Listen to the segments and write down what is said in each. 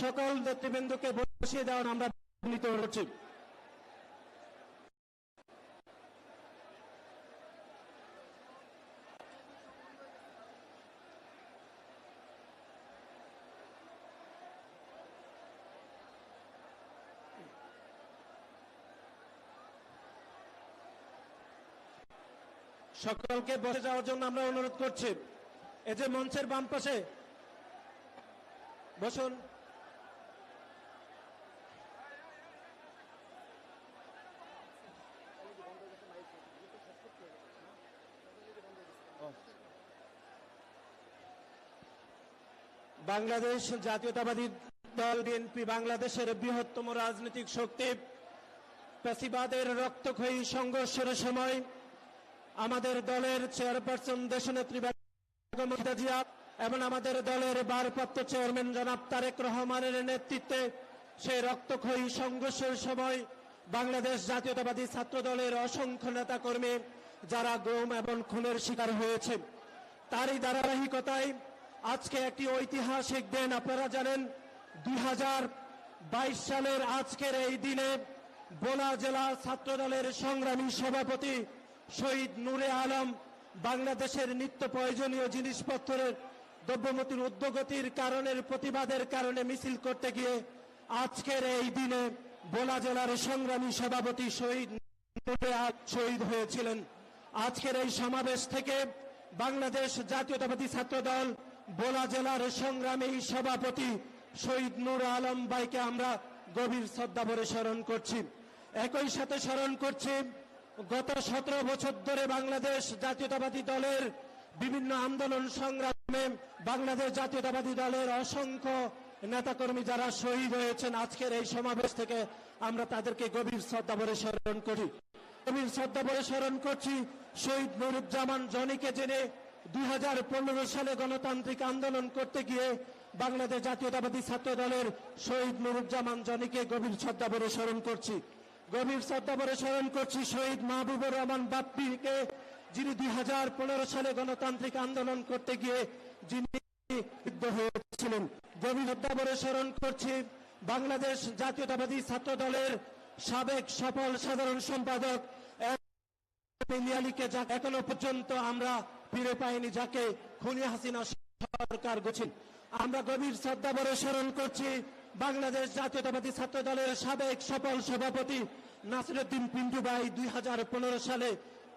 সকল নেতৃবৃন্দকে বসিয়ে দেওয়ার আমরা বিনীত হচ্ছি সকলকে বসে যাওয়ার জন্য আমরা অনুরোধ করছি। এই যে মঞ্চের বাম পাশে, বসুন। বাংলাদেশ জাতীয়তাবাদী দল বিএনপি বাংলাদেশের বৃহত্তম রাজনৈতিক শক্তি। পেশিবাদের রক্তক্ষয়ী সংঘর্ষের সময় আমাদের দলের চেয়ারপারসন দেশনেত্রী বেগম এবং আমাদের দলের ভারপ্রাপ্ত চেয়ারম্যান জনাব তারেক রহমানের নেতৃত্বে সেই রক্তক্ষয়ী সংঘর্ষের সময় বাংলাদেশ জাতীয়তাবাদী ছাত্র দলের অসংখ্য নেতাকর্মী যারা গুম এবং খুনের শিকার হয়েছে। তারই ধারাবাহিকতায় আজকে একটি ঐতিহাসিক দিন, আপনারা জানেন, দুই হাজার বাইশ সালের আজকের এই দিনে বোলা জেলা ছাত্র দলের সংগ্রামী সভাপতি শহীদ নূরে আলম বাংলাদেশের নিত্য প্রয়োজনীয় জিনিসপত্রের দ্রব্যমতির উদ্যোগতির কারণের প্রতিবাদের কারণে মিছিল করতে গিয়ে আজকের এই দিনে বোলা জেলার সংগ্রামী সভাপতি শহীদ শহীদ হয়েছিলেন। আজকের এই সমাবেশ থেকে বাংলাদেশ জাতীয়তাবাদী ছাত্র দল বোলা জেলার সংগ্রামী সভাপতি শহীদ নূর আলম ভাইকে আমরা গভীর শ্রদ্ধা ভরে স্মরণ করছি। একই সাথে স্মরণ করছি, গত সতেরো বছর ধরে বাংলাদেশ জাতীয়তাবাদী দলের বিভিন্ন আন্দোলন সংগ্রামে বাংলাদেশ জাতীয়তাবাদী দলের অসংখ্য নেতাকর্মী যারা শহীদ হয়েছেন, আজকের এই সমাবেশ থেকে আমরা তাদেরকে গভীর শ্রদ্ধা ভরে স্মরণ করি। গভীর শ্রদ্ধা ভরে স্মরণ করছি, শহীদ নুরুজ্জামান জনিকে জেনে দুই হাজার পনেরো সালে গণতান্ত্রিক আন্দোলন করতে গিয়ে বাংলাদেশ জাতীয়তাবাদী ছাত্র দলের শহীদ নুরুজ্জামান জনিকে গভীর শ্রদ্ধা ভরে স্মরণ করছি। গভীর শ্রদ্ধা ভরে স্মরণ করছি শহীদ মাহবুবুর রহমান বাপ্পিকে, যিনি দুই হাজার পনেরো সালে গণতান্ত্রিক আন্দোলন করতে গিয়ে যিনি হয়েছিলেন। গভীর শ্রদ্ধা ভরে স্মরণ করছি বাংলাদেশ জাতীয়তাবাদী ছাত্র দলের সাবেক সফল সাধারণ সম্পাদক এখনও পর্যন্ত আমরা ফিরে পাইনি যাকে খুনি হাসিনা সরকার গেছেন আমরা গভীর শ্রদ্ধা ভরে স্মরণ করছি বাংলাদেশ জাতীয়তাবাদী ছাত্র দলের সাবেক সফল সভাপতি নাসিরুদ্দিন পিন্টু ভাই দুই হাজার পনেরো সালে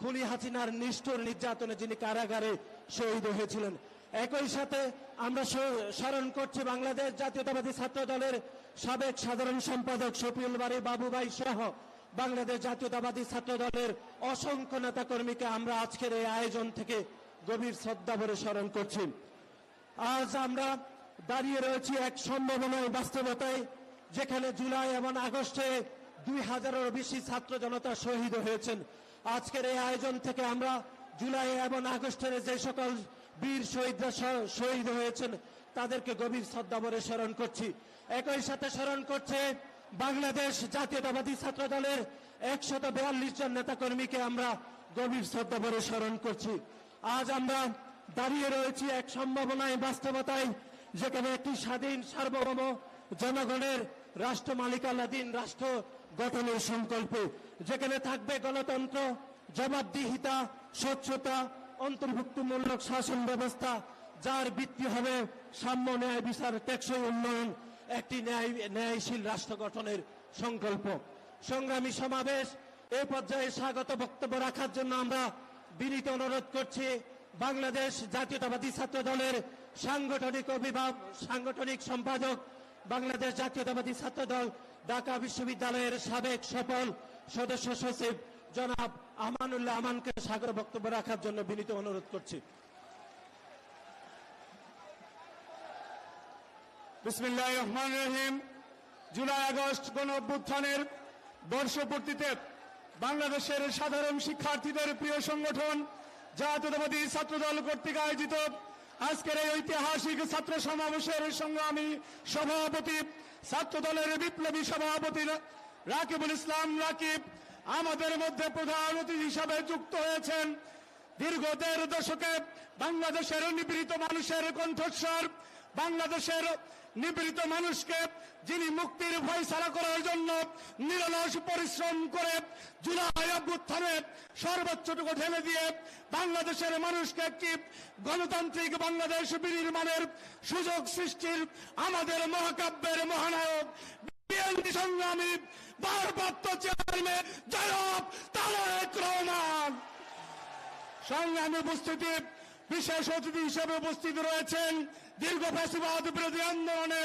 খুনি হাসিনার নিষ্ঠুর নির্যাতনে যিনি কারাগারে শহীদ হয়েছিলেন। একই সাথে আমরা স্মরণ করছি বাংলাদেশ জাতীয়তাবাদী ছাত্র দলের সাবেক সাধারণ সম্পাদক শফিউল বাড়ি বাবুভাই সহ বাংলাদেশ জাতীয়তাবাদী ছাত্র দলের অসংখ্য নেতা কর্মীকে আমরা আজকের এই আয়োজন থেকে গভীর শ্রদ্ধা ভরে স্মরণ করছি। আজ আমরা দাঁড়িয়ে রয়েছি এক সম্ভাবনায় বাস্তবতায়, যেখানে জুলাই এবং আগস্টে দুই হাজারেরও বেশি ছাত্র জনতা শহীদ হয়েছেন। আজকের এই আয়োজন থেকে আমরা জুলাই এবং আগস্টের যে সকল বীর শহীদরা শহীদ হয়েছেন, তাদেরকে গভীর শ্রদ্ধা ভরে স্মরণ করছি। একই সাথে স্মরণ করছে বাংলাদেশ জাতীয়তাবাদী ছাত্র দলের একশত বিয়াল্লিশ জন নেতাকর্মীকে আমরা গভীর শ্রদ্ধা ভরে স্মরণ করছি। আজ আমরা দাঁড়িয়ে রয়েছি এক সম্ভাবনায় বাস্তবতায়, যেখানে একটি স্বাধীন সার্বভৌম জনগণের রাষ্ট্র মালিকানাধীন রাষ্ট্র গঠনের সংকল্পে, যেখানে থাকবে গণতন্ত্র, জবাবদিহিতা, স্বচ্ছতা, অন্তর্ভুক্তমূলক শাসন ব্যবস্থা, যার ভিত্তি হবে সাম্য ন্যায় বিচার টেকসই উন্নয়ন, একটি ন্যায়, ন্যায়শীল রাষ্ট্র গঠনের সংকল্প। সংগ্রামী সমাবেশ এ পর্যায়ে স্বাগত বক্তব্য রাখার জন্য আমরা বিনীত অনুরোধ করছি বাংলাদেশ জাতীয়তাবাদী ছাত্র দলের সাংগঠনিক অভিভাবক, সাংগঠনিক সম্পাদক, বাংলাদেশ জাতীয়তাবাদী ছাত্র দল ঢাকা বিশ্ববিদ্যালয়ের সাবেক সফল সদস্য সচিব জনাব আমানুল্লাহ আমানকে সাগর বক্তব্য রাখার জন্য বিনীত অনুরোধ করছি। বিসমিল্লাহ রহমান রহিম। জুলাই আগস্ট গণ অভ্যুত্থানের বর্ষপূর্তিতে বাংলাদেশের সাধারণ শিক্ষার্থীদের প্রিয় সংগঠন জাতীয়তাবাদী ছাত্রদল কর্তৃক আয়োজিত আজকের এই ঐতিহাসিক ছাত্র সমাবেশের সংগ্রামী সভাপতি, ছাত্রদলের বিপ্লবী সভাপতি রাকিবুল ইসলাম রাকিব আমাদের মধ্যে প্রধান অতিথি হিসাবে যুক্ত হয়েছেন। দীর্ঘ দেড় দশকে বাংলাদেশের নিপীড়িত মানুষের কণ্ঠস্বর, বাংলাদেশের নিপীড়িত মানুষকে যিনি মুক্তির ফয়সালা করার জন্য নিরলস পরিশ্রম করে জুলাই অভ্যুত্থানে সর্বোচ্চটুকু ঢেলে দিয়ে বাংলাদেশের মানুষকে একটি গণতান্ত্রিক বাংলাদেশ বিনির্মাণের সুযোগ সৃষ্টির আমাদের মহাকাব্যের মহানায়ক, বিএনপি সংগ্রামী ভারপ্রাপ্ত চেয়ারম্যান জনাব তারেক রহমান। সংগ্রামী উপস্থিতি বিশেষ অতিথি হিসেবে উপস্থিত রয়েছেন দীর্ঘ ফ্যাসিবাদ বিরোধী আন্দোলনে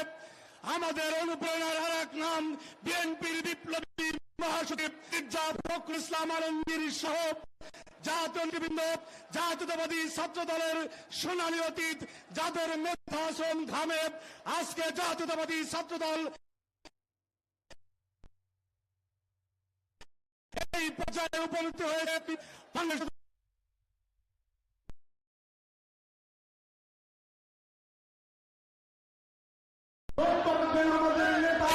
আমাদের অনুপ্রেরণার আর এক নাম বিএনপির বিপ্লবী মহাসচিব ফখরুল ইসলাম আলমগীর সহ জাতীয়বৃন্দ জাতীয়তাবাদী ছাত্র দলের সোনালী অতীত, যাদের আজকে জাতীয়তাবাদী ছাত্র দল এই উপনীত হয়েছে। আমাদের নেতা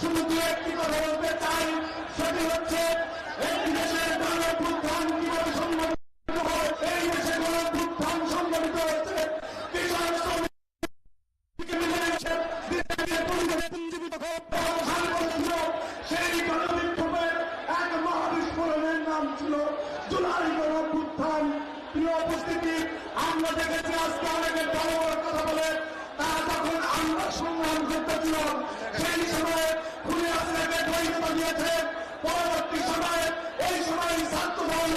শুধু দু একটি কথা বলতে চাই হচ্ছে এই দেশের গণভ্যুত্থান কীভাবে সংগঠিত হয় এই দেশে গণভ্যুত্থান সংগঠিত হচ্ছে কৃষক বিজেপির পুঞ্জীবিত সেই গণবিক্ষোভের এক মহাবিস্ফোরণের নাম ছিল জুলাই গণভ্যুত্থান প্রিয় উপস্থিতি আমরা দেখেছি আজকে আমরা সংগ্রাম যুক্ত ছিলাম সেই সময়ে খুলে আপনাকে বহিষ্কার দিয়েছে পরবর্তী সময়ে এই সময় ছাত্রদল